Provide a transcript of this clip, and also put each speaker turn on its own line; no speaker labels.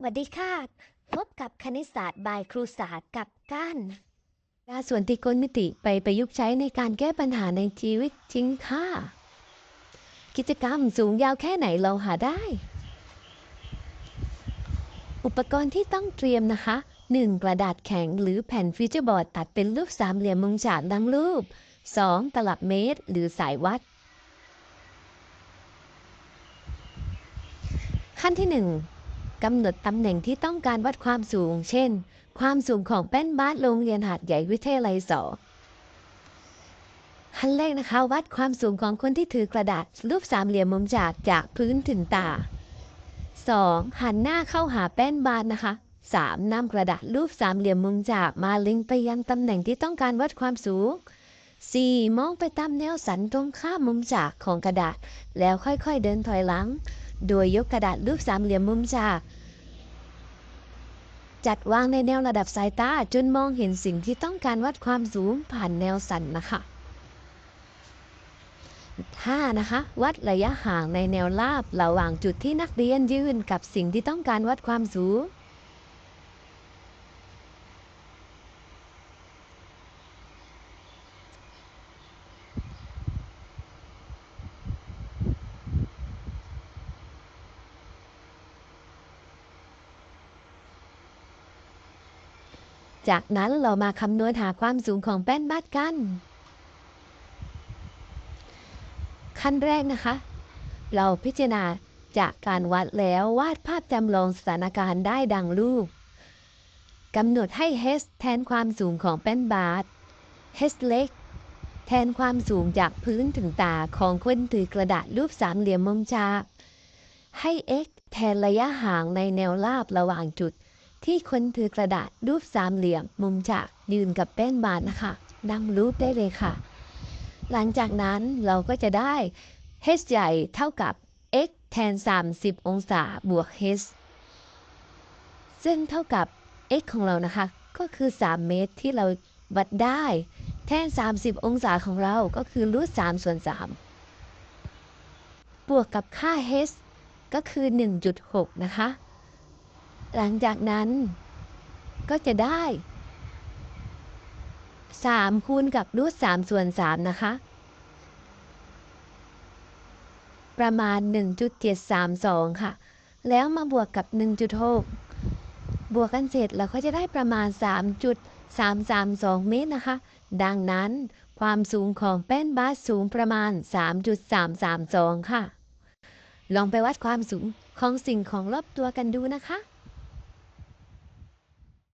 สวัสดีค่ะ พบกับคณิตศาสตร์บายครูศาสตร์กับก้าน
ดาส่วนตรีโกณมิติไปประยุกต์ใช้ในการแก้ปัญหาในชีวิตจริงค่ะ กิจกรรมสูงยาวแค่ไหนเราหาได้ อุปกรณ์ที่ต้องเตรียมนะคะ 1. กระดาษแข็งหรือแผ่นฟิวเจอร์บอร์ดตัดเป็นรูปสามเหลี่ยมมุมฉากดังรูป 2. ตลับเมตร หรือสายวัด ขั้นที่ 1 กำหนดตำแหน่งที่ต้องการวัดความสูง เช่น ความสูงของแป้นบาสโรงเรียนหาดใหญ่วิทยาลัยสอขั้นแรกนะคะ วัดความสูงของคนที่ถือกระดาษรูปสามเหลี่ยมมุมฉากจากพื้นถึงตา 2. หันหน้าเข้าหาแป้นบาสนะคะ 3. นำกระดาษรูปสามเหลี่ยมมุมฉากมาล็งไปยังตำแหน่งที่ต้องการวัดความสูง 4. มองไปตามแนวสันตรงข้ามมุมฉากของกระดาษ แล้วค่อยๆเดินถอยหลัง โดยยกกระดาษรูปสามเหลี่ยมมุมฉาก จัดวางในแนวระดับสายตาจนมองเห็นสิ่งที่ต้องการวัดความสูงผ่านแนวสันนะคะ 5. นะคะวัดระยะห่างในแนวราบระหว่างจุดที่นักเรียนยืนกับสิ่งที่ต้องการวัดความสูง จากนั้นเรามาคำนวณหาความสูงของแป้นบาสกัน ขั้นแรกนะคะ เราพิจารณาจากการวัดแล้ววาดภาพจำลองสถานการณ์ได้ดังรูปกำหนดให้ h แทนความสูงของแป้นบาส h เล็ก แทนความสูงจากพื้นถึงตาของคนถือกระดาษรูปสามเหลี่ยมมุมฉาก ให้ x แทนระยะห่างในแนวราบระหว่างจุด ที่คนถือกระดาษรูปสามเหลี่ยมมุมฉากยืนกับแป้นบาสนะคะดังรูปได้เลยค่ะ หลังจากนั้นเราก็จะได้ h ใหญ่เท่ากับ x แทน 30 องศาบวก h ซึ่งเท่ากับ x ของเรานะคะ ก็คือ 3 เมตรที่เราวัดได้ แทน 30 องศาของเราก็คือรูท3ส่วน 3 บวกกับค่า h ก็คือ 1.6 นะคะ หลังจากนั้นก็จะได้3คูณกับรูท3ส่วน3นะคะ ประมาณ 1.732 ค่ะ แล้วมาบวกกับ 1.6 บวกกันเสร็จเราก็จะได้ประมาณ 3.332 เมตรนะคะ ดังนั้นความสูงของแป้นบาสสูงประมาณ 3.332 ค่ะ ลองไปวัดความสูงของสิ่งของรอบตัวกันดูนะคะ